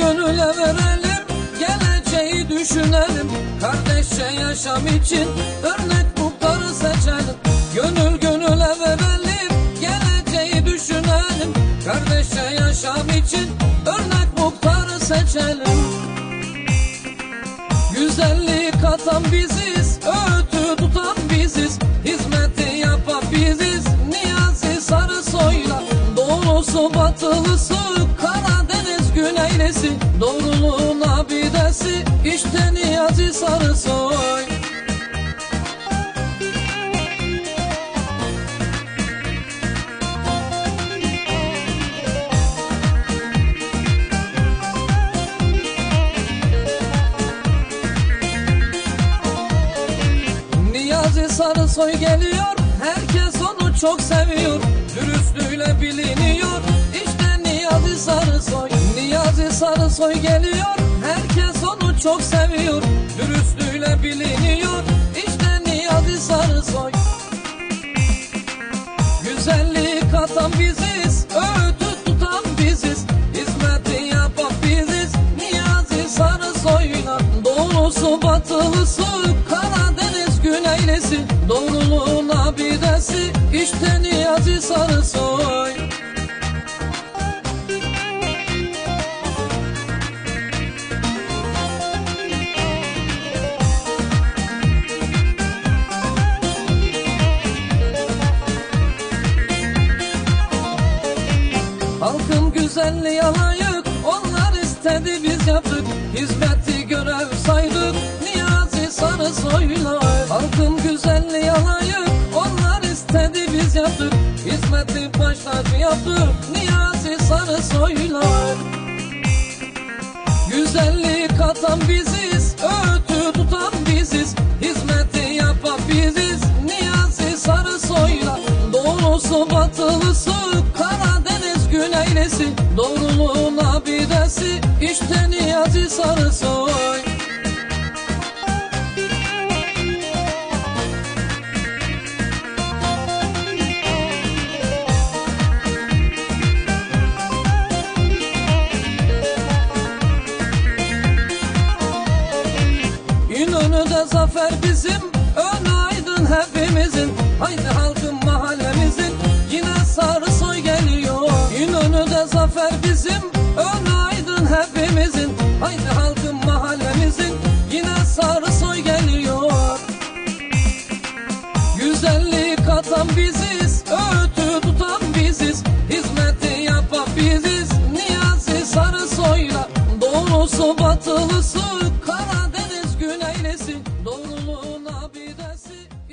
gönüle verelim Geleceği düşünelim. Kardeşçe yaşam için örnek mutları seçelim. Gönül gönüle verelim Geleceği düşünelim. Kardeşçe yaşam için örnek mutları seçelim. Güzelliği katan biziz Öğütü tutan biziz. Hizmeti yapan biziz Niyazi sarı soyla Doğusu batılısı kara güneylisi Doğruluğun abidesi, işte Niyazi Sarısoy Niyazi Sarısoy geliyor Herkes onu çok seviyor. Dürüstlüğüyle biliniyor İşte Niyazi Sarısoy Niyazi Sarısoy geliyor Herkes onu çok seviyor. Dürüstlüğüyle biliniyor İşte Niyazi Sarısoy Güzellik katan biziz Öğütü tutan biziz. Hizmeti yapan biziz Niyazi Sarısoy'la Doğrusu batılısı Karadeniz güneylisi Doğruluğun abidesi Halkın güzelliği alayık Onlar istedi biz yaptık. Hizmeti görev saydık Niyazi Sarısoy'la Halkın güzelliği alayık Onlar istedi biz yaptık. Hizmeti baş tacı yaptık Niyazi Sarısoy'la Güzellik katan biziz Öğütü tutan biziz. Hizmeti yapan biziz Niyazi Sarısoy'la Doğrusu batılısı güneylisi Doğruluğun abidesi İşte Niyazi Sarısoy İnönü'de zafer bizim Ön aydın hepimizin. Haydi halkın zafer bizim Ön aydın hepimizin. Haydi halkın mahallemizin Yine sarı soy geliyor. Güzellik katan biziz Öğütü tutan biziz. Hizmeti yapan biziz Niyazi Sarısoy'la. Doğrusu batılısı